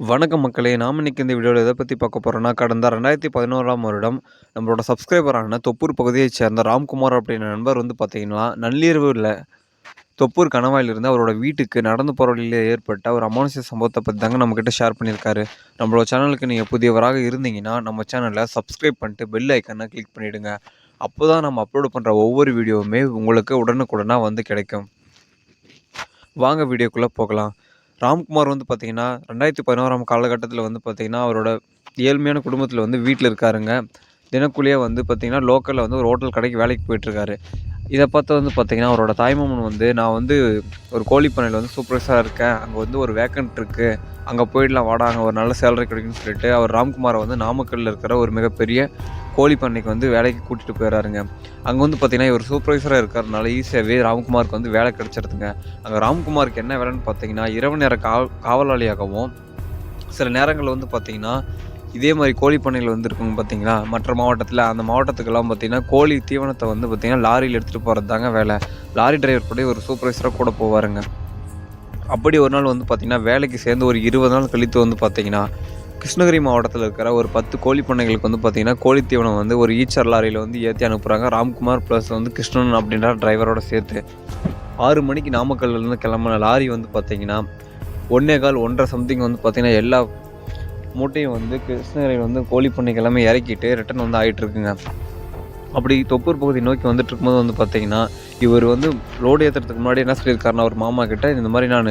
வணக்கம் மக்களே நாம் இன்றைக்கி இந்த வீடியோவில் எதை பற்றி பார்க்க போகிறோன்னா கடந்த ரெண்டாயிரத்தி பதினோராம் வருடம் நம்மளோட சப்ஸ்கிரைபரான தொப்பூர் பகுதியைச் சேர்ந்த ராம்குமார் அப்படின்ற நண்பர் வந்து பார்த்தீங்கன்னா நள்ளிரவில் தொப்பூர் கணவாயிலிருந்து அவரோட வீட்டுக்கு நடந்து போகிற வழியில் ஏற்பட்ட ஒரு அமானுஷ சம்பவத்தை பற்றி தாங்க நம்மக்கிட்ட ஷேர் பண்ணியிருக்காரு. நம்மளோட சேனலுக்கு நீங்கள் புதியவராக இருந்தீங்கன்னா நம்ம சேனலை சப்ஸ்கிரைப் பண்ணிட்டு பெல் ஐக்கனை கிளிக் பண்ணிவிடுங்க அப்போ தான் நம்ம அப்லோடு பண்ணுற ஒவ்வொரு வீடியோவுமே உங்களுக்கு உடனுக்குடனாக வந்து கிடைக்கும். வாங்க வீடியோக்குள்ளே போகலாம். ராம்குமார் வந்து பார்த்திங்கன்னா ரெண்டாயிரத்தி பதினோராம் காலகட்டத்தில் வந்து பார்த்தீங்கன்னா அவரோட ஏழ்மையான குடும்பத்தில் வந்து வீட்டில் இருக்காருங்க. தினக்கூலியாக வந்து பார்த்திங்கன்னா லோக்கலில் வந்து ஒரு ஹோட்டல் கடைக்கு வேலைக்கு போயிட்டுருக்காரு இதை பார்த்து வந்து பார்த்திங்கன்னா அவரோட தாய்மாமன் வந்து நான் வந்து ஒரு கோழி பண்ணையில் வந்து சூப்பர்வைஸராக இருக்கேன். அங்கே வந்து ஒரு வேக்கண்ட் இருக்குது அங்கே போயிடலாம் வாடா அங்கே ஒரு நல்ல சேலரி கிடைக்குன்னு சொல்லிட்டு அவர் ராம்குமாரை வந்து நாமக்கல்லில் இருக்கிற ஒரு மிகப்பெரிய கோழி பண்ணைக்கு வந்து வேலைக்கு கூட்டிகிட்டு போயிடறாருங்க அங்கே வந்து பார்த்திங்கன்னா இவர் சூப்பர்வைசராக இருக்கிறதுனால ஈஸியாகவே ராம்குமாருக்கு வந்து வேலை கிடச்சிருதுங்க. அங்கே ராம்குமாருக்கு என்ன வேலைன்னு பார்த்தீங்கன்னா இரவு நேர காவ காவலாளியாகவும் சில நேரங்களில் வந்து பார்த்திங்கன்னா இதே மாதிரி கோழி பண்ணைகள் வந்து இருக்குங்க பார்த்தீங்களா? மற்ற மாவட்டத்தில் அந்த மாவட்டத்துக்கெல்லாம் பார்த்தீங்கன்னா கோழி தீவனத்தை வந்து பார்த்திங்கன்னா லாரியில் எடுத்துகிட்டு போகிறது தாங்க வேலை. லாரி டிரைவர் கூட ஒரு சூப்பர்வைசராக கூட போவாருங்க. அப்படி ஒரு நாள் வந்து பார்த்திங்கன்னா வேலைக்கு சேர்ந்து ஒரு இருபது நாள் கழித்து வந்து பார்த்திங்கன்னா கிருஷ்ணகிரி மாவட்டத்தில் இருக்கிற ஒரு பத்து கோழி பண்ணைகளுக்கு வந்து பார்த்திங்கன்னா கோழி தீவனம் வந்து ஒரு ஈச்சர் லாரியில் வந்து ஏற்றி அனுப்புகிறாங்க ராம்குமார் ப்ளஸ் வந்து கிருஷ்ணன் அப்படின்ற டிரைவரோட சேர்த்து. ஆறு மணிக்கு நாமக்கல்லேருந்து கிளம்புன லாரி வந்து பார்த்திங்கன்னா ஒன்றே கால் ஒன்றரை சம்திங் வந்து பார்த்திங்கன்னா எல்லா மூட்டையை வந்து கிருஷ்ணகிரியில் வந்து கோழி பண்ணைக்கெல்லாமே இறக்கிட்டு ரிட்டன் வந்து ஆகிட்டு இருக்குங்க அப்படி தொப்பூர் பகுதி நோக்கி வந்துட்டு இருக்கும்போது வந்து பார்த்தீங்கன்னா இவர் வந்து லோடு ஏற்றுறதுக்கு முன்னாடி என்ன சொல்லியிருக்காருன்னா அவர் மாமா கிட்ட இந்த மாதிரி நான்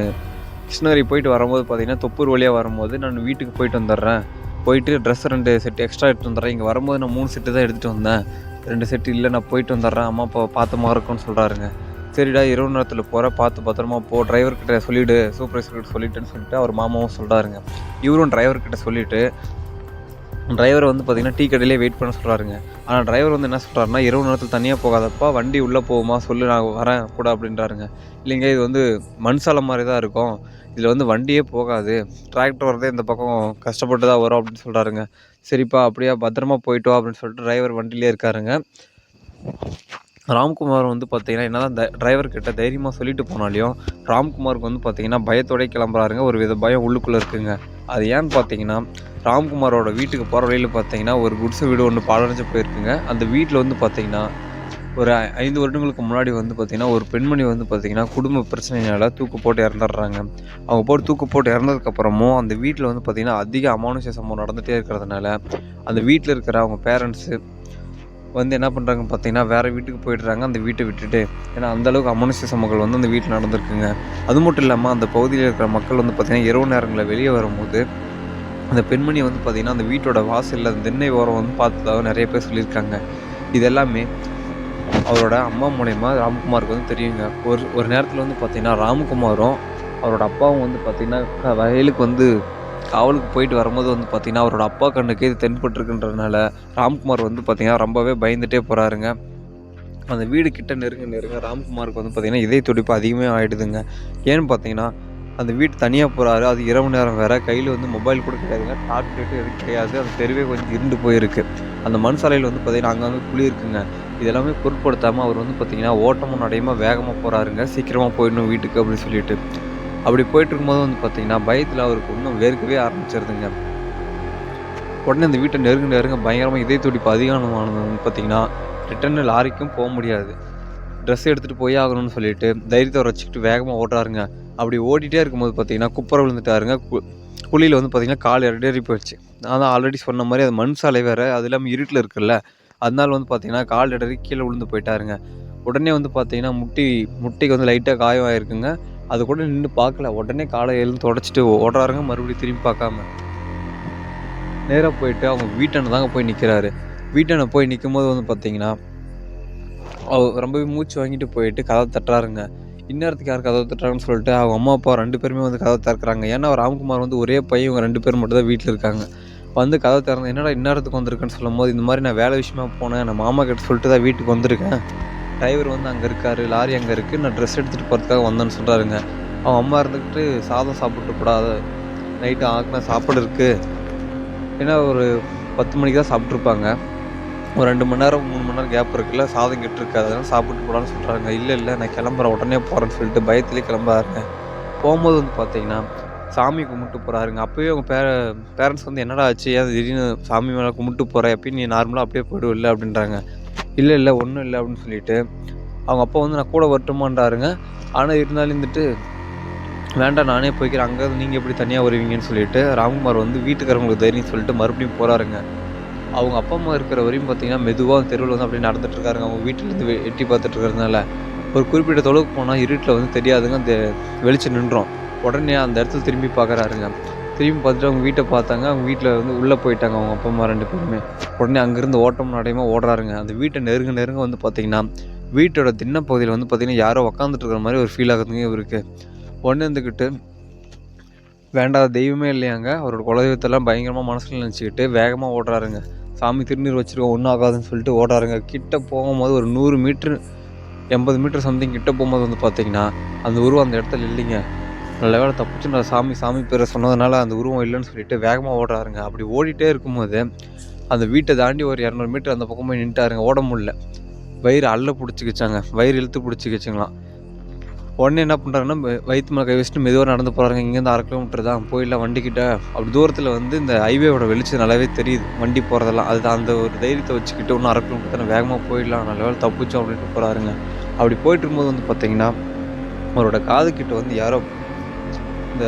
கிருஷ்ணகிரி போயிட்டு வரும்போது பார்த்தீங்கன்னா தொப்பூர் வழியாக வரும்போது நான் வீட்டுக்கு போயிட்டு வந்துடுறேன். போயிட்டு ட்ரெஸ் ரெண்டு செட் எக்ஸ்ட்ரா எடுத்துகிட்டு வந்துடுறேன். இங்கே வரும்போது நான் மூணு செட்டு தான் எடுத்துகிட்டு வந்தேன். ரெண்டு செட்டு இல்லை நான் போயிட்டு வந்துடுறேன். அம்மா அப்பா பார்த்து இருக்கும்னு சொல்கிறாருங்க சரிடா இரவு நேரத்தில் போகிற பார்த்து பத்திரமா போ டிரைவர்கிட்ட சொல்லிவிடு சூப்பர்வைசர்கிட்ட சொல்லிட்டேன்னு சொல்லிட்டு அவர் மாமாவும் சொல்கிறாருங்க இவரும் டிரைவர்கிட்ட சொல்லிவிட்டு டிரைவர் வந்து பார்த்திங்கன்னா டீ கடையிலே வெயிட் பண்ண சொல்கிறாருங்க ஆனால் டிரைவர் வந்து என்ன சொல்கிறாருன்னா இரவு நேரத்தில் தனியாக போகாதப்பா வண்டி உள்ளே போகுமா சொல்லு நான் வரேன் கூட அப்படின்றாருங்க. இல்லைங்க இது வந்து மண் சாலை மாதிரி தான் இருக்கும். இதில் வந்து வண்டியே போகாது. டிராக்டர் வரதே இந்த பக்கம் கஷ்டப்பட்டு தான் வரும் அப்படின்னு சொல்கிறாருங்க சரிப்பா அப்படியா பத்திரமா போயிட்டு வா அப்படின்னு சொல்லிட்டு டிரைவர் வண்டியிலே இருக்காருங்க. ராம்குமார் வந்து பார்த்தீங்கன்னா என்ன தான் டிரைவர் கிட்ட தைரியமாக சொல்லிட்டு போனாலையும் ராம்குமாருக்கு வந்து பார்த்தீங்கன்னா பயத்தோடய கிளம்புறாருங்க. ஒரு வித பயம் உள்ளுக்குள்ளே இருக்குங்க. அது ஏன்னு பார்த்தீங்கன்னா ராம்குமாரோட வீட்டுக்கு போகிற வழியில் பார்த்தீங்கன்னா ஒரு குட்ஸு வீடு ஒன்று பாலடைஞ்சு போயிருக்குங்க. அந்த வீட்டில் வந்து பார்த்தீங்கன்னா ஒரு ஐந்து வருடங்களுக்கு முன்னாடி வந்து பார்த்திங்கன்னா ஒரு பெண்மணி வந்து பார்த்திங்கன்னா குடும்ப பிரச்சனையினால் தூக்கு போட்டு இறந்துடுறாங்க. அவங்க போட்டு தூக்கு போட்டு இறந்ததுக்கப்புறமும் அந்த வீட்டில் வந்து பார்த்திங்கன்னா அதிக அமானுஷ சம்பவம் நடந்துகிட்டே இருக்கிறதுனால அந்த வீட்டில் இருக்கிற அவங்க பேரண்ட்ஸு வந்து என்ன பண்ணுறாங்க பார்த்தீங்கன்னா வேறு வீட்டுக்கு போயிடுறாங்க. அந்த வீட்டை விட்டுட்டு ஏன்னா அந்தளவுக்கு அமானுஷ்ய சம்பவங்கள் வந்து அந்த வீட்டில் நடந்திருக்குங்க. அது மட்டும் இல்லாமல் அந்த பகுதியில் இருக்கிற மக்கள் வந்து பார்த்திங்கன்னா இரவு நேரங்களில் வெளியே வரும்போது அந்த பெண்மணி வந்து பார்த்திங்கன்னா அந்த வீட்டோட வாசலில் அந்த தென்னை ஓரம் வந்து பார்த்ததாக நிறைய பேர் சொல்லியிருக்காங்க. இது எல்லாமே அவரோட அம்மா மூலயமா ராம்குமாருக்கு வந்து தெரியுங்க. ஒரு ஒரு நேரத்தில் வந்து பார்த்திங்கன்னா ராம்குமாரும் அவரோட அப்பாவும் வந்து பார்த்திங்கன்னா வயலுக்கு வந்து காவலுக்கு போயிட்டு வரும்போது வந்து பார்த்திங்கன்னா அவரோட அப்பா கண்ணுக்கு இது தென்பட்டுருக்குன்றதுனால ராம்குமார் வந்து பார்த்திங்கன்னா ரொம்பவே பயந்துகிட்டே போகிறாருங்க அந்த வீடு கிட்ட நெருங்க நெருங்க ராம்குமாருக்கு வந்து பார்த்திங்கன்னா இதய துடிப்பு அதிகமாக ஆகிடுதுங்க ஏன்னு பார்த்தீங்கன்னா அந்த வீட்டு தனியாக போகிறாரு அது இரவு நேரம் வேறு. கையில் வந்து மொபைல் கூட கிடையாதுங்க. டார்ச் லைட்டும் எதுவும் கிடையாது. அந்த தெருவே கொஞ்சம் இருண்டு போயிருக்கு. அந்த மண் சாலையில் வந்து பார்த்திங்கன்னா அங்கங்கே குழி இருக்குங்க இதெல்லாமே பொருட்படுத்தாமல் அவர் வந்து பார்த்திங்கன்னா ஓட்டமும் நடையமாக வேகமாக போகிறாருங்க சீக்கிரமாக போயிடணும் வீட்டுக்கு அப்படின்னு சொல்லிட்டு. அப்படி போயிட்டு இருக்கும்போது வந்து பார்த்திங்கன்னா பயத்தில் அவருக்கு இன்னும் வேர்க்கவே ஆரம்பிச்சிருதுங்க. உடனே அந்த வீட்டை நெருங்க நெருங்க பயங்கரமாக இதய துடிப்பு அதிகமானது வந்து பார்த்திங்கன்னா ரிட்டர்னு லாரிக்கும் போக முடியாது. ட்ரெஸ் எடுத்துகிட்டு போய் ஆகணும்னு சொல்லிட்டு தைரியத்தை வச்சுக்கிட்டு வேகமாக ஓடுறாருங்க. அப்படி ஓடிட்டே இருக்கும்போது பார்த்தீங்கன்னா குப்பரை விழுந்துட்டாருங்க. குழியில் வந்து பார்த்திங்கன்னா கால் இடறி போயிடுச்சு. நான் தான் ஆல்ரெடி சொன்ன மாதிரி அது மண் சாலை வேறு அது இல்லாமல் இருட்டில் இருக்குல்ல. அதனால வந்து பார்த்திங்கன்னா கால் இடறி கீழே விழுந்து போயிட்டாருங்க. உடனே வந்து பார்த்தீங்கன்னா முட்டி முட்டிக்கு வந்து லைட்டாக காயம் ஆயிருக்குங்க. அது கூட நின்று பார்க்கல. உடனே காலை எழுந்து தொடச்சிட்டு ஓடுறாருங்க. மறுபடியும் திரும்பி பார்க்காம. நேராக போயிட்டு அவங்க வீட்டனை தாங்க போய் நிற்கிறாரு வீட்டனை போய் நிற்கும் போது வந்து பார்த்தீங்கன்னா அவர் ரொம்பவே மூச்சு வாங்கிட்டு போயிட்டு கதை தட்டுறாருங்க. இந்நேரத்துக்கு யார் கதவை தட்டுறாங்கன்னு சொல்லிட்டு அவங்க அம்மா அப்பா ரெண்டு பேருமே வந்து கதை திறக்கிறாங்க. ஏன்னா ராம்குமார் வந்து ஒரே பையன் இவங்க ரெண்டு பேர் மட்டும் தான் வீட்டில் இருக்காங்க. வந்து கதை திறந்து என்னடா இந்நேரத்துக்கு வந்திருக்கேன்னு சொல்லும் போது இந்த மாதிரி நான் வேலை விஷயமா போனேன். நான் மாமா கிட்ட சொல்லிட்டு தான் வீட்டுக்கு வந்திருக்கேன். டிரைவர் வந்து அங்கே இருக்கார் லாரி அங்கே இருக்குது நான் ட்ரெஸ் எடுத்துகிட்டு போகிறதுக்காக வந்தேன்னு சொல்கிறாருங்க அவன் அம்மா இருந்துக்கிட்டு சாதம் சாப்பிட்டுக்கூடாது நைட்டு ஆக்கின சாப்பாடு இருக்குது ஏன்னா ஒரு பத்து மணிக்கு தான் சாப்பிட்ருப்பாங்க ஒரு ரெண்டு மணி நேரம் மூணு மணி நேரம் கேப் இருக்குல்ல சாதம் கெட்டுருக்கு அதெல்லாம் சாப்பிட்டு போகலான்னு சொல்கிறாங்க இல்லை இல்லை நான் கிளம்புறேன் உடனே போகிறேன்னு சொல்லிட்டு பயத்துலேயே கிளம்பாருங்க போகும்போது வந்து பார்த்தீங்கன்னா சாமி கும்பிட்டு போகிறாருங்க அப்போயே அவங்க பே பேரண்ட்ஸ் வந்து என்னடா ஆச்சு? ஏன் திடீர்னு சாமி மேலே கும்பிட்டு போகிற எப்பயும் நீ நார்மலாக அப்படியே போய்டுவில்ல இல்லை அப்படின்றாங்க. இல்லை இல்லை ஒன்றும் இல்லை அப்படின்னு சொல்லிட்டு அவங்க அப்பா வந்து நான் கூட வரட்டுமான்றாருங்க. ஆனால் இருந்தாலும் இருந்துட்டு வேண்டாம் நானே போய்க்கிறேன். அங்கே நீங்கள் எப்படி தனியாக வருவீங்கன்னு சொல்லிட்டு ராம்குமார் வந்து வீட்டுக்காரங்களுக்கு தைரியம் சொல்லிட்டு மறுபடியும் போகிறாருங்க அவங்க அப்பா அம்மா இருக்கிற வரையும் பார்த்தீங்கன்னா மெதுவாக தெருவில் வந்து அப்படியே நடந்துட்டு இருக்காருங்க. அவங்க வீட்டிலேருந்து எட்டி பார்த்துட்டு இருக்கிறதுனால. ஒரு குறிப்பிட்ட தொலைவுக்கு போனால் இருட்டில் வந்து தெரியாதுங்க. அந்த வெளிச்சம் நின்றோம். உடனே அந்த இடத்துல திரும்பி பார்க்குறாருங்க திரும்பி பார்த்துட்டு அவங்க வீட்டை பார்த்தாங்க. அவங்க வீட்டில் வந்து உள்ளே போயிட்டாங்க. அவங்க அப்பா அம்மா ரெண்டு பேருமே. உடனே அங்கேருந்து ஓட்டம் நடையமாக ஓடுறாருங்க. அந்த வீட்டை நெருங்க நெருங்க வந்து பார்த்தீங்கன்னா வீட்டோட திண்ணப்பகுதியில் வந்து பார்த்திங்கன்னா யாரோ உக்காந்துட்டு இருக்கிற மாதிரி ஒரு ஃபீல் ஆகுதுங்க இவருக்கு. உடனே இருந்துக்கிட்டு வேண்டாத தெய்வமே இல்லையாங்க. அவரோட குலதெய்வத்தெல்லாம் பயங்கரமாக மனசில் நினச்சிக்கிட்டு வேகமாக ஓடுறாருங்க. சாமி திருநீர் வச்சுருக்கோம் ஒன்றும் ஆகாதுன்னு சொல்லிட்டு ஓடுறாருங்க. கிட்ட போகும்போது ஒரு நூறு மீட்ரு எண்பது மீட்டர் சம்திங் கிட்ட போகும்போது வந்து பார்த்திங்கன்னா அந்த உருவம் அந்த இடத்துல இல்லைங்க. நல்ல வேலை தப்பிச்சு நான் சாமி சாமி பேரை சொன்னதுனால அந்த உருவம் இல்லைன்னு சொல்லிட்டு வேகமாக ஓடுறாருங்க. அப்படி ஓடிட்டே இருக்கும்போது அந்த வீட்டை தாண்டி ஒரு இரநூறு மீட்டர் அந்த பக்கம் போய் நின்ட்டாருங்க ஓட முடியல. வயிறு அள்ள பிடிச்சிக்கிச்சாங்க. வயிறு இழுத்து பிடிச்சிக்கிச்சுங்களாம். உடனே என்ன பண்ணுறாங்கன்னா வயிற்று மேலே கை வச்சுட்டு மெதுவாக நடந்து போகிறாங்க இங்கேருந்து அரை கிலோமீட்டர் தான். போயிடலாம் வண்டிக்கிட்ட அப்படி தூரத்தில் வந்து இந்த ஹைவேவோட வெளிச்சம் நல்லாவே தெரியுது. வண்டி போகிறதெல்லாம் அது அந்த ஒரு தைரியத்தை வச்சுக்கிட்டு இன்னும் அரை கிலோமீட்டர் தானே வேகமாக போயிடலாம். நல்ல வேலை தப்பிச்சோம் அப்படின்ட்டு போகிறாருங்க அப்படி போயிட்டு இருக்கும்போது வந்து பார்த்தீங்கன்னா அவரோட காது வந்து யாரோ இந்த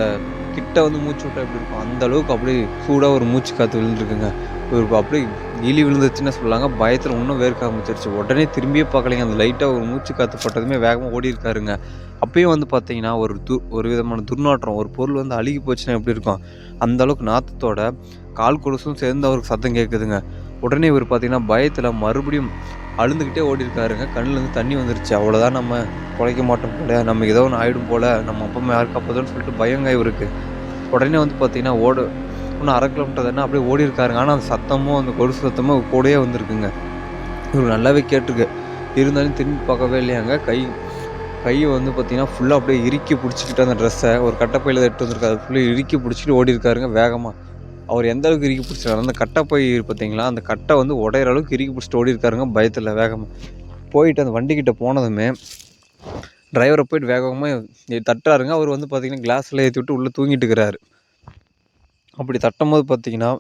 கிட்ட வந்து மூச்சு விட்டா எப்படி இருக்கும்? அந்த அளவுக்கு அப்படியே சூடாக ஒரு மூச்சு காற்று விழுந்துருக்குங்க. இவருக்கு அப்படியே இலி விழுந்துச்சுன்னு சொல்லாங்க. பயத்தில் இன்னும் வேர்க்க ஆரம்பிச்சிருச்சு. உடனே திரும்பியே பார்க்கலைங்க. அந்த லைட்டாக ஒரு மூச்சு காற்று பட்டதுமே வேகமாக ஓடி இருக்காருங்க. அப்பயும் வந்து பார்த்தீங்கன்னா ஒரு து ஒரு விதமான துர்நாற்றம் ஒரு பொருள் வந்து அழுகி போச்சுன்னா எப்படி இருக்கும்? அந்த அளவுக்கு நாத்தத்தோட கால் கொலுசும் சேர்ந்து அவருக்கு சத்தம் கேட்குதுங்க உடனே இவர் பார்த்தீங்கன்னா பயத்தில் மறுபடியும் அழுந்துக்கிட்டே ஓடி இருக்காருங்க கண்ணுலேருந்து தண்ணி வந்துருச்சு. அவ்வளோதான் நம்ம குறைக்க மாட்டோம் போல. நம்ம ஏதோ ஒன்று ஆகிடும் போல். நம்ம அப்பா அம்மா யாருக்கு அப்போதுன்னு சொல்லிட்டு பயங்க இவருக்கு. உடனே வந்து பார்த்தீங்கன்னா ஓடு இன்னும் அரை கிலோமீட்டர் தானே அப்படியே ஓடி இருக்காருங்க ஆனால் அந்த சத்தமும் அந்த கொலுசு சத்தமும் கூடயே வந்திருக்குங்க. இவர் நல்லாவே கேட்டிருக்கு. இருந்தாலும் திரும்பி பார்க்கவே இல்லையாங்க. கை கையை வந்து பார்த்தீங்கன்னா ஃபுல்லாக அப்படியே இறுக்கி பிடிச்சிக்கிட்டு அந்த ட்ரெஸ்ஸை ஒரு கட்டப்பையில் எடுத்து வந்திருக்காரு. ஃபுல்லாக இறுக்கி பிடிச்சிட்டு ஓடி இருக்காருங்க வேகமாக அவர் எந்த அளவுக்கு இறுக்கி பிடிச்சிருக்காரு? அந்த கட்டை போய் பார்த்தீங்களா? அந்த கட்டை வந்து உடையிற அளவுக்கு இறுக்கி பிடிச்சிட்டு ஓடி இருக்காருங்க பயத்தில் வேகமாக போயிட்டு அந்த வண்டிக்கிட்ட போனதுமே டிரைவரை போயிட்டு வேகமாக தட்டுறாருங்க. அவர் வந்து பார்த்திங்கன்னா கிளாஸில் ஏற்றி விட்டு உள்ளே தூங்கிட்டு இருக்கிறாரு. அப்படி தட்டும் போது பார்த்தீங்கன்னா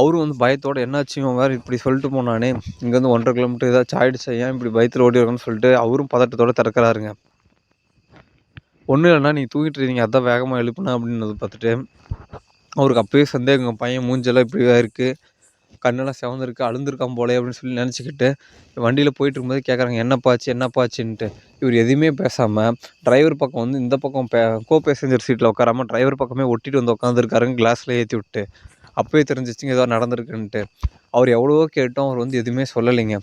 அவரும் வந்து பயத்தோடு என்னாச்சு இவன் வேறு? இப்படி சொல்லிட்டு போனானே இங்கேருந்து ஒன்றரை கிலோமீட்டர் ஏதாச்சும் ஆகிடுச்சு ஏன் இப்படி பயத்தில் ஓடி சொல்லிட்டு அவரும் பதட்டத்தோடு திறக்கிறாருங்க. ஒன்றும் இல்லைன்னா நீங்கள் தூங்கிட்டு இருக்கீங்க. அதான் வேகமாக எழுப்புனா அப்படின்னு பார்த்துட்டு அவருக்கு அப்போயே சந்தேகம் பையன் மூஞ்செல்லாம் இப்படியா இருக்குது கண்ணெல்லாம் செவந்திருக்கு அழுந்திருக்கான் போலே அப்படின்னு சொல்லி நினச்சிக்கிட்டு வண்டியில் போயிட்டு இருக்கும்போது கேட்குறாங்க என்னப்பாச்சு என்னப்பாச்சுன்ட்டு இவர் எதுவுமே பேசாமல் டிரைவர் பக்கம் வந்து இந்த பக்கம் பே கோ பேசஞ்சர் சீட்டில் உட்காராமல் டிரைவர் பக்கமே ஒட்டிட்டு வந்து உட்காந்துருக்காருங்க கிளாஸில் ஏற்றி விட்டு அப்போயே தெரிஞ்சிச்சுங்க ஏதோ நடந்திருக்குன்ட்டு. அவர் எவ்வளவோ கேட்டோம் அவர் வந்து எதுவுமே சொல்லலைங்க.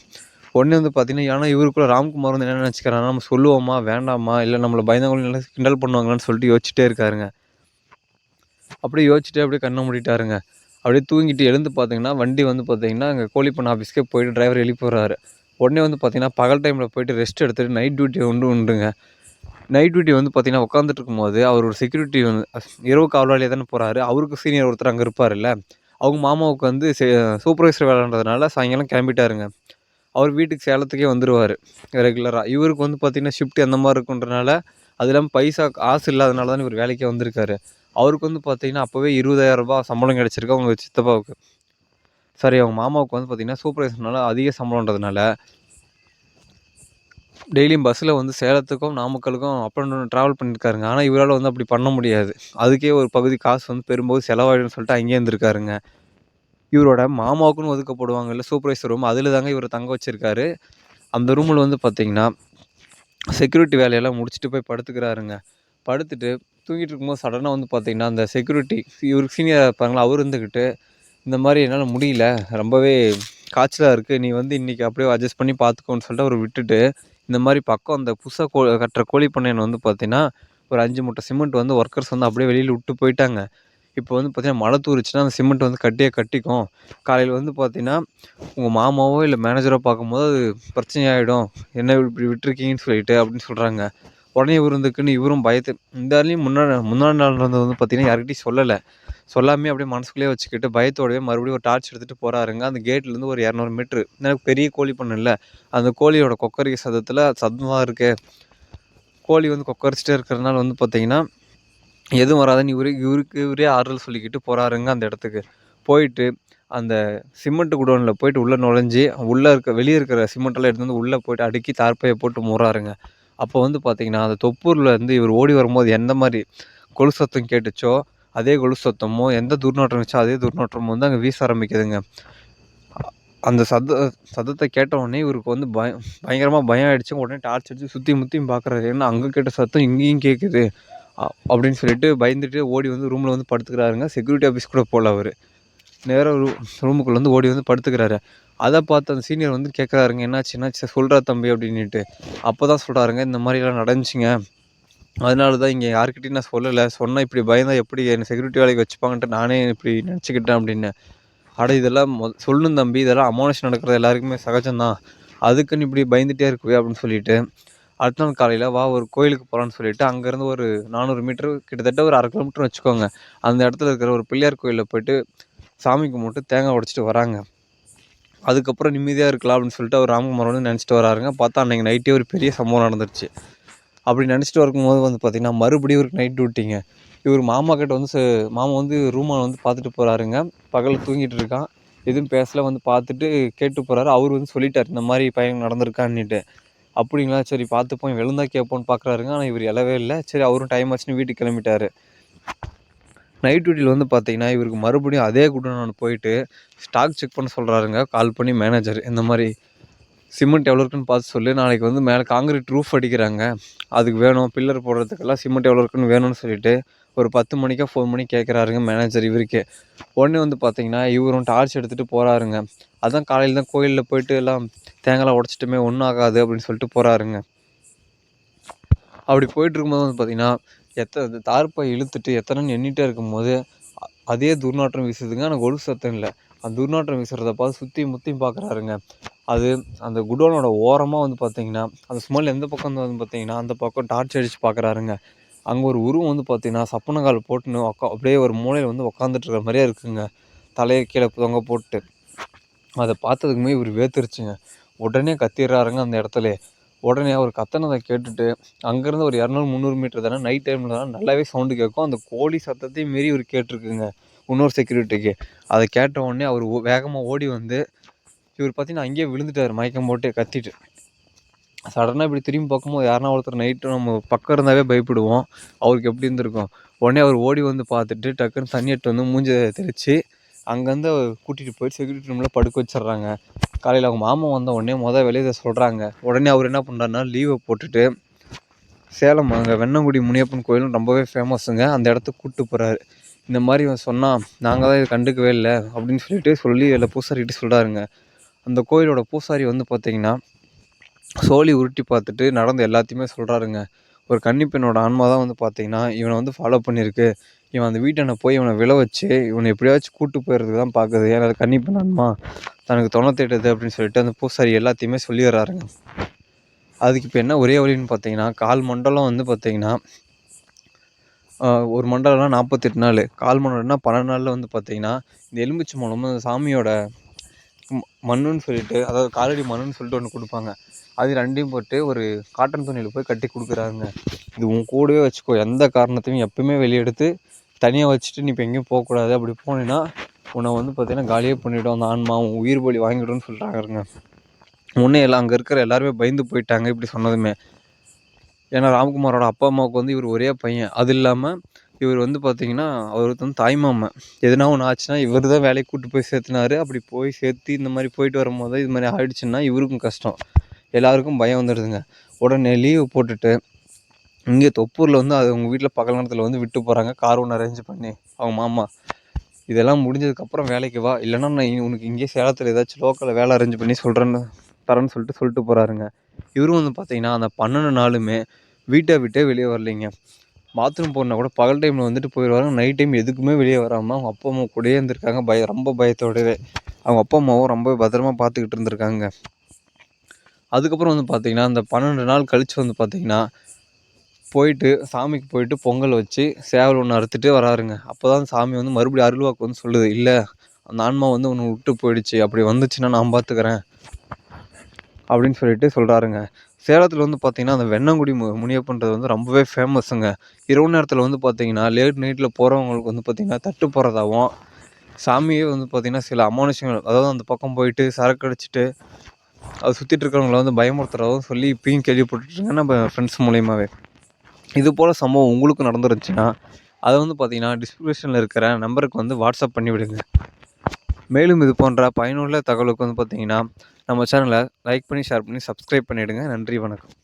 ஒன்று வந்து பார்த்தீங்கன்னா ஏன்னா இவருக்குள்ள ராம்குமார் வந்து என்ன நினச்சிக்கிறாங்க நம்ம சொல்லுவோமா வேண்டாமா இல்லை நம்மளை பயந்தவங்க கிண்டல் பண்ணுவாங்களான்னு சொல்லிட்டு யோசிச்சுட்டே இருக்காருங்க. அப்படியே யோசிச்சுட்டு அப்படியே கண்ணை மூடிட்டாருங்க. அப்படியே தூங்கிட்டு எழுந்து பார்த்தீங்கன்னா வண்டி வந்து பார்த்தீங்கன்னா அங்கே கோழிப்பண்ண ஆஃபீஸ்க்கே போயிட்டு டிரைவர் எழுப்பி போகிறாரு உடனே வந்து பார்த்தீங்கன்னா பகல் டைமில் போயிட்டு ரெஸ்ட் எடுத்துகிட்டு நைட் டியூட்டி ஒன்று உண்டுங்க. நைட் டியூட்டி வந்து பார்த்தீங்கன்னா உட்காந்துட்டு இருக்கும்போது அவர் ஒரு செக்யூரிட்டி வந்து இரவு காவலாளியாக தானே போகிறாரு அவருக்கு சீனியர் ஒருத்தர் அங்கே இருப்பார்ல அவங்க மாமாவுக்கு வந்து சூப்பர்வைசர் வேலைன்றதுனால சாயங்காலம் கிளம்பிட்டாருங்க. அவர் வீட்டுக்கு சேலத்துக்கே வந்துடுவார் ரெகுலராக இவருக்கு வந்து பார்த்திங்கன்னா ஷிஃப்ட் அந்த மாதிரி இருக்குன்றனால அது இல்லாமல் பைசா காசு இல்லாதனால தான் இவர் வேலைக்கே வந்திருக்காரு. அவருக்கு வந்து பார்த்தீங்கன்னா அப்போவே இருபதாயிரரூபா சம்பளம் கிடச்சிருக்கு அவங்க சித்தப்பாவுக்கு. சரி அவங்க மாமாவுக்கு வந்து பார்த்திங்கன்னா சூப்பர்வைசர்னால அதிக சம்பளன்றதுனால டெய்லியும் பஸ்ஸில் வந்து சேலத்துக்கும் நாமக்கலுக்கும் அப் அண்ட் டவுன் ட்ராவல் பண்ணியிருக்காருங்க ஆனால் இவரால் வந்து அப்படி பண்ண முடியாது. அதுக்கே ஒரு பகுதி காசு வந்து பெரும்போது செலவாயிடும்னு சொல்லிட்டு அங்கேயே இருந்திருக்காருங்க. இவரோட மாமாவுக்குன்னு ஒதுக்கப்படுவாங்க இல்லை சூப்பர்வைசர் ரூம் அதில் தாங்க இவர் தங்க வச்சுருக்காரு. அந்த ரூமில் வந்து பார்த்திங்கன்னா செக்யூரிட்டி வேலையெல்லாம் முடிச்சுட்டு போய் படுத்துக்கிறாருங்க. படுத்துட்டு தூங்கிட்டு இருக்கும்போது சடனாக வந்து பார்த்திங்கன்னா அந்த செக்யூரிட்டி இவருக்கு சீனியராக இருப்பாங்களா அவர் இருந்துக்கிட்டு இந்த மாதிரி என்னால் முடியல. ரொம்பவே காய்ச்சலாக இருக்குது நீ வந்து இன்றைக்கி அப்படியே அட்ஜஸ்ட் பண்ணி பார்த்துக்கோன்னு சொல்லிட்டு அவர் விட்டுட்டு இந்த மாதிரி பக்கம் அந்த புதுசாக கோ கட்டுற கோழி பண்ணையன் வந்து பார்த்திங்கன்னா ஒரு அஞ்சு மூட்டை சிமெண்ட் வந்து ஒர்க்கர்ஸ் வந்து அப்படியே வெளியில் விட்டு போயிட்டாங்க. இப்போ வந்து பார்த்திங்கன்னா மழை தூரிச்சுன்னா அந்த சிமெண்ட் வந்து கட்டியே கட்டிக்கும். காலையில் வந்து பார்த்திங்கன்னா உங்கள் மாமாவோ இல்லை மேனேஜரோ பார்க்கும்போது அது பிரச்சனையாகிடும் என்ன இப்படி விட்டுருக்கீங்கன்னு சொல்லிட்டு அப்படின்னு சொல்கிறாங்க உடனே இவர் இருந்துக்குன்னு இவரும் பயத்து இந்த ஆள்லையும் முன்னாடி முன்னாடி நாள் இருந்தது வந்து பார்த்தீங்கன்னா யார்கிட்டையும் சொல்லலை. சொல்லாமே அப்படியே மனசுக்குள்ளேயே வச்சுக்கிட்டு பயத்தோடவே மறுபடியும் ஒரு டார்ச் எடுத்துகிட்டு போகிறாருங்க அந்த கேட்லேருந்து ஒரு இரநூறு மீட்ரு எனக்கு பெரிய கோழி பண்ணு இல்லை. அந்த கோழியோட கொக்கரிக்க சதத்தில் சத்தமாக இருக்குது கோழி வந்து கொக்கரிச்சிட்டே இருக்கிறதுனால வந்து பார்த்திங்கன்னா எதுவும் வராதுன்னு இவரு இவருக்கு இவரே ஆறுதல் சொல்லிக்கிட்டு போகிறாருங்க அந்த இடத்துக்கு. போயிட்டு அந்த சிமெண்ட் குடோனில் போயிட்டு உள்ளே நுழைஞ்சி உள்ளே இருக்க வெளியே இருக்கிற சிமெண்ட்டெல்லாம் எடுத்து வந்து உள்ளே போயிட்டு அடுக்கி தார்ப்பையை போட்டு மூறாருங்க அப்போ வந்து பார்த்திங்கன்னா அந்த தொப்பூரில் இருந்து இவர் ஓடி வரும்போது எந்த மாதிரி கொலு சத்தம் கேட்டுச்சோ அதே கொலு சத்தமும் எந்த துர்நாற்றம் இருந்துச்சோ அதே துர்நாற்றமும் வந்து அங்கே வீச ஆரம்பிக்குதுங்க. அந்த சத சத்தத்தை கேட்ட உடனே இவருக்கு வந்து பயம் பயங்கரமாக பயம் ஆகிடுச்சு உடனே டார்ச் அடிச்சு சுற்றி முற்றியும் பார்க்குறாரு ஏன்னா அங்கே கேட்ட சத்தம் இங்கேயும் கேட்குது அ- அப்படின்னு சொல்லிட்டு பயந்துட்டு ஓடி வந்து ரூமில் வந்து படுத்துக்கிறாருங்க. செக்யூரிட்டி ஆஃபீஸ் கூட போகல அவர். நேராக ரூ ரூமுக்குள்ளே வந்து ஓடி வந்து படுத்துக்கிறாரு. அதை பார்த்து அந்த சீனியர் வந்து கேட்குறாருங்க என்னாச்சு என்னாச்சு? சொல்கிறா தம்பி அப்படின்ட்டு அப்போ தான் சொல்கிறாருங்க இந்த மாதிரிலாம் நடந்துச்சுங்க. அதனால தான் இங்கே யாருக்கிட்டையும் நான் சொல்லலை. சொன்னால் இப்படி பயந்தால் எப்படி என்னை செக்யூரிட்டி வேலைக்கு வச்சுப்பாங்கன்ட்டு நானே இப்படி நினச்சிக்கிட்டேன் அப்படின்னு. அட இதெல்லாம் மொ சொல்லணும் தம்பி. இதெல்லாம் அமானுஷம் நடக்கிறது எல்லாருக்குமே சகஜம்தான். அதுக்குன்னு இப்படி பயந்துகிட்டே இருக்குவே அப்படின்னு சொல்லிட்டு அடுத்த நாள் காலையில் வா ஒரு கோயிலுக்கு போகலான்னு சொல்லிட்டு அங்கேருந்து ஒரு நானூறு மீட்டர் கிட்டத்தட்ட ஒரு அரை கிலோமீட்டர் வச்சுக்கோங்க. அந்த இடத்துல இருக்கிற ஒரு பிள்ளையார் கோயிலில் போயிட்டு சாமி கும்பிட்டு தேங்காய் உடைச்சிட்டு வராங்க. அதுக்கப்புறம் நிம்மதியாக இருக்கலாம் அப்படின்னு சொல்லிட்டு அவர் ராமகுமார் வந்து நினச்சிட்டு வராருங்க. பார்த்தா அன்றைக்கி நைட்டே ஒரு பெரிய சம்பவம் நடந்துருச்சு. அப்படி நினச்சிட்டு இருக்கும்போது வந்து பார்த்திங்கன்னா மறுபடியும் இவருக்கு நைட் டியூட்டிங்க இவர் மாமா கிட்ட வந்து மாமா வந்து ரூமால் வந்து பார்த்துட்டு போகிறாருங்க பகல் தூங்கிட்டு இருக்கான். எதுவும் பேசல வந்து பார்த்துட்டு கேட்டு போகிறாரு அவர் வந்து சொல்லிட்டார் இந்த மாதிரி பையன் நடந்திருக்கான்னுட்டு. அப்படிங்களா? சரி பார்த்துப்போம். விழுந்தா கேட்போன்னு பார்க்குறாருங்க ஆனால் இவர் எழவே இல்லை. சரி அவரும் டைம் ஆச்சுன்னு வீட்டுக்கு கிளம்பிட்டாரு. நைட் டியூட்டியில் வந்து பார்த்தீங்கன்னா இவருக்கு மறுபடியும் அதே குடோன் போயிட்டு ஸ்டாக் செக் பண்ண சொல்கிறாருங்க கால் பண்ணி மேனேஜர் இந்த மாதிரி சிமெண்ட் எவ்வளோ இருக்குன்னு பார்த்து சொல்லி. நாளைக்கு வந்து மேலே காங்கிரீட் ரூஃப் அடிக்கிறாங்க. அதுக்கு வேணும். பில்லர் போடுறதுக்கெல்லாம் சிமெண்ட் எவ்வளோ இருக்குன்னு வேணும்னு சொல்லிட்டு ஒரு பத்து மணிக்கா ஃபோன் பண்ணி கேட்குறாருங்க மேனேஜர் இவருக்கே. உடனே வந்து பார்த்தீங்கன்னா இவரும் டார்ச் எடுத்துகிட்டு போகிறாருங்க அதான் காலையில் தான் கோயிலில் போயிட்டு எல்லாம் தேங்காய் உடச்சிட்டுமே ஒன்றும் ஆகாது அப்படின்னு சொல்லிட்டு போகிறாருங்க அப்படி போயிட்டு இருக்கும்போது வந்து பார்த்திங்கன்னா எத்தனை தார்ப்பை இழுத்துட்டு எத்தனைன்னு எண்ணிட்டே இருக்கும்போது போது அதே துர்நாற்றம் வீசுதுங்க ஆனால் கொலு சத்தம் இல்லை. அந்த துர்நாற்றம் வீசுறத பார்த்து சுற்றி முற்றியும் பார்க்குறாருங்க அது அந்த குடோனோட ஓரமாக வந்து பார்த்தீங்கன்னா அந்த ஸ்மெல் எந்த பக்கம் வந்து பார்த்தீங்கன்னா அந்த பக்கம் டார்ச் அடித்து பார்க்குறாருங்க அங்கே ஒரு உருவம் வந்து பார்த்தீங்கன்னா சப்பனங்கால் போட்டுன்னு உக்கா அப்படியே ஒரு மூலையில் வந்து உக்காந்துட்டு இருக்கிற மாதிரியே இருக்குங்க. தலையை கீழே தொங்க போட்டு. அதை பார்த்ததுக்குமே இவர் வேத்துருச்சுங்க. உடனே கத்திடுறாருங்க அந்த இடத்துல. உடனே அவர் கத்தனதை கேட்டுட்டு அங்கேருந்து ஒரு இரநூறு முந்நூறு மீட்டர் தானே நைட் டைமில் தானே நல்லாவே சவுண்டு கேட்கும். அந்த கோழி சத்தத்தையும் மீறி இவர் கேட்டிருக்குங்க. இன்னொரு செக்யூரிட்டிக்கு அதை கேட்ட உடனே அவர் வேகமாக ஓடி வந்து இவர் பார்த்தீங்கன்னா அங்கேயே விழுந்துட்டார் மயக்கம் போட்டு கத்திட்டு. சடனாக இப்படி திரும்பி பார்க்கும்போது யாருனா ஒருத்தர் நைட்டு நம்ம பக்கம் இருந்தாவே பயப்படுவோம். அவருக்கு எப்படி இருந்திருக்கும்? உடனே அவர் ஓடி வந்து பார்த்துட்டு டக்குன்னு தண்ணி எடுத்து வந்து மூஞ்ச தெளித்து அங்கேருந்து கூட்டிகிட்டு போயிட்டு செக்யூரிட்டி ரூமில் படுக்க வச்சிடுறாங்க. காலையில் அவங்க மாமா வந்த உடனே மொதல் வேலையை இதை சொல்கிறாங்க உடனே அவர் என்ன பண்ணுறாருன்னா லீவை போட்டுட்டு சேலம் அங்கே வெண்ணங்குடி முனியப்பன் கோயிலும் ரொம்பவே ஃபேமஸுங்க அந்த இடத்துக்கு கூப்பிட்டு போகிறாரு இந்த மாதிரி இவன் சொன்னால் நாங்கள் தான் இதை கண்டுக்கவே இல்லை அப்படின்னு சொல்லிட்டு சொல்லி இல்லை பூசாரிகிட்ட சொல்கிறாருங்க அந்த கோயிலோட பூசாரி வந்து பார்த்தீங்கன்னா சோழி உருட்டி பார்த்துட்டு நடந்த எல்லாத்தையுமே சொல்கிறாருங்க ஒரு கன்னிப்பெண்ணோட ஆன்மா தான் வந்து பார்த்தீங்கன்னா இவனை வந்து ஃபாலோ பண்ணியிருக்கு. இவன் அந்த வீட்டாண்ட போய் இவனை விழ வச்சு இவனை எப்படியாச்சும் கூட்டு போயிடுறதுக்கு தான் பார்க்குது. ஏன்னா கண்ணி பண்ணணுமா? தனக்கு தொண அப்படின்னு சொல்லிட்டு அந்த பூசாரி எல்லாத்தையுமே சொல்லிடுறாருங்க அதுக்கு இப்போ என்ன ஒரே வழின்னு பார்த்தீங்கன்னா கால் மண்டலம் வந்து பார்த்தீங்கன்னா ஒரு மண்டலம்னா நாற்பத்தெட்டு நாள். கால் மண்டலம்னா பன்னெண்டு நாளில் வந்து பார்த்தீங்கன்னா இந்த எலுமிச்சை மூலமாக அந்த சாமியோட ம- மண்ணுன்னு சொல்லிட்டு அதாவது காலடி மண்ணுன்னு சொல்லிட்டு ஒன்று கொடுப்பாங்க. அது ரெண்டையும் போட்டு ஒரு காட்டன் துணியில் போய் கட்டி கொடுக்குறாங்க இது உன் கூடவே வச்சுக்கோ. எந்த காரணத்தையும் எப்பயுமே வெளியெடுத்து தனியாக வச்சுட்டு நீ இப்போ எங்கேயும் போகக்கூடாது அப்படி போனேன்னா உன்னை வந்து பார்த்தீங்கன்னா காலியே பண்ணிவிடும் அந்த ஆன்மா உன் உயிர் பலி வாங்கிடும்னு சொல்கிறாங்க முன்னே எல்லாம் அங்கே இருக்கிற எல்லாருமே பயந்து போயிட்டாங்க இப்படி சொன்னதுமே. ஏன்னா ராம்குமாரோட அப்பா அம்மாவுக்கு வந்து இவர் ஒரே பையன். அது இல்லாமல் இவர் வந்து பார்த்தீங்கன்னா அவருக்கு வந்து தாய்மாமன் எதுனா ஒன்று ஆச்சுன்னா இவர் தான் வேலைக்கு கூப்பிட்டு போய் சேர்த்துனாரு. அப்படி போய் சேர்த்து இந்த மாதிரி போயிட்டு வரும்போது இது மாதிரி ஆயிடுச்சுன்னா இவருக்கும் கஷ்டம். எல்லாருக்கும் பயம் வந்துடுதுங்க. உடனே லீவு போட்டுட்டு இங்கே தொப்பூரில் வந்து அது அவங்க வீட்டில் பகல் நேரத்தில் வந்து விட்டு போகிறாங்க கார் ஒன்று அரேஞ்ச் பண்ணி. அவங்க மாமா இதெல்லாம் முடிஞ்சதுக்கப்புறம் வேலைக்கு வா. இல்லைன்னா நான் இ- உனக்கு இங்கேயே சேலத்தில் ஏதாச்சும் லோக்கலில் வேலை அரேஞ்ச் பண்ணி சொல்கிறேன்னு தரேன்னு சொல்லிட்டு சொல்லிட்டு போகிறாருங்க இவரும் வந்து பார்த்தீங்கன்னா அந்த பன்னெண்டு நாளுமே வீட்டை விட்டே வெளியே வரலைங்க. பாத்ரூம் போனால் கூட பகல் டைமில் வந்துட்டு போயிடுவாங்க நைட் டைம் எதுக்குமே வெளியே வராமல் அவங்க அப்பா அம்மா கூடயே இருந்திருக்காங்க. பய ரொம்ப பயத்தோடவே. அவங்க அப்பா அம்மாவும் ரொம்ப பத்திரமா பார்த்துக்கிட்டு இருந்திருக்காங்க. அதுக்கப்புறம் வந்து பார்த்திங்கன்னா அந்த பன்னெண்டு நாள் கழித்து வந்து பார்த்திங்கன்னா போயிட்டு சாமிக்கு போயிட்டு பொங்கல் வச்சு சேவல் ஒன்று அறுத்துட்டு வராருங்க. அப்போ தான் சாமி வந்து மறுபடியும் அருள்வாக்கு வந்து சொல்லுது இல்லை அந்த ஆன்மா வந்து ஒன்று விட்டு போயிடுச்சு. அப்படி வந்துச்சுன்னா நான் பார்த்துக்கிறேன் அப்படின்னு சொல்லிட்டு சொல்கிறாருங்க சேலத்தில் வந்து பார்த்திங்கன்னா அந்த வெண்ணங்குடி மு முனியப்பன்றது வந்து ரொம்பவே ஃபேமஸுங்க இரவு நேரத்தில் வந்து பார்த்திங்கன்னா லேட் நைட்டில் போகிறவங்களுக்கு வந்து பார்த்திங்கன்னா தட்டு போகிறதாவும் சாமியே வந்து பார்த்திங்கன்னா சில அமானுஷங்கள் அதாவது அந்த பக்கம் போயிட்டு சரக்கு அடிச்சிட்டு அதை சுற்றிட்டு இருக்கிறவங்கள வந்து பயமுறுத்துறதும் சொல்லி இப்பயும் கேள்விப்பட்டுருக்கேன் நம்ம ஃப்ரெண்ட்ஸ் மூலியமாகவே இது போல் சம்பவம் உங்களுக்கு நடந்துருந்துச்சுன்னா அதை வந்து பார்த்திங்கன்னா டிஸ்கிரிப்ஷனில் இருக்கிற நம்பருக்கு வந்து வாட்ஸ்அப் பண்ணி விடுங்க. மேலும் இது போன்ற பயனுள்ள தகவலுக்கு வந்து பார்த்திங்கன்னா நம்ம சேனலை லைக் பண்ணி ஷேர் பண்ணி சப்ஸ்கிரைப் பண்ணிவிடுங்க நன்றி வணக்கம்.